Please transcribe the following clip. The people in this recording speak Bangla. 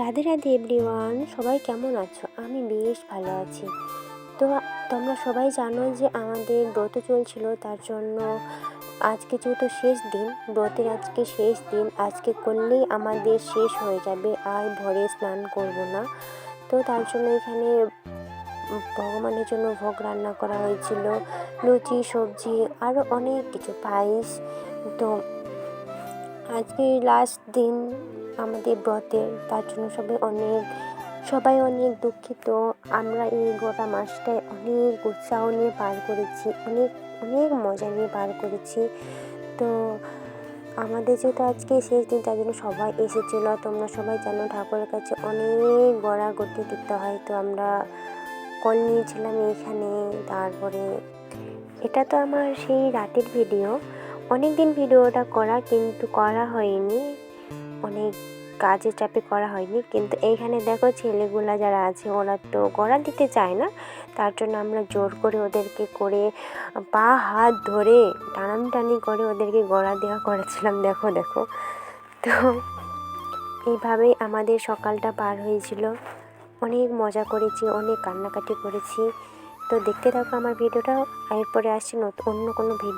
রাধে রাধে এভরিওয়ান সবাই কেমন আছো? আমি বেশ ভালো আছি। তো তোমরা সবাই জানো যে আমাদের ব্রত চলছিল, তার জন্য আজকে যেহেতু শেষ দিন, ব্রতের আজকে শেষ দিন, আজকে করলেই আমাদের শেষ হয়ে যাবে, আর ভরে স্নান করব না। তো তার জন্য এখানে ভগবানের জন্য ভোগ রান্না করা হয়েছিল, লুচি, সবজি আরও অনেক কিছু, পায়েস। তো আজকে লাস্ট দিন আমাদের ব্রতের, তার জন্য সবাই অনেক সবাই অনেক দুঃখিত। আমরা এই গোটা মাসটায় অনেক উৎসাহ নিয়ে পার করেছি, অনেক অনেক মজা নিয়ে পার করেছি। তো আমাদের যেহেতু আজকে শেষ দিন, তার জন্য সবাই এসেছিল। তোমরা সবাই জানো ঠাকুরের কাছে অনেক গড়া গড়াগড়ি দিতে হয়। তো আমরা কল নিয়েছিলাম এইখানে, তারপরে এটা তো আমার সেই রাতের ভিডিও। অনেক দিন ভিডিওটা করা কিন্তু করা হয়নি। অনেক কাজের চাপে করা হয়নি। কিন্তু এইখানে দেখো ছেলেগুলা যারা আছে, ওরা তো গড়া দিতে চায় না। তার জন্য আমরা জোর করে ওদেরকে করে, পা, হাত ধরে টানাটানি করে ওদেরকে গড়া দেওয়া করেছিলাম। দেখো দেখো। তো এইভাবেই আমাদের সকালটা পার হয়েছিল। অনেক মজা করেছি, অনেক কান্নাকাটি করেছি। তো দেখতে থাকো আমার ভিডিওটা। এরপরে আসছি অন্য কোনো ভিডিও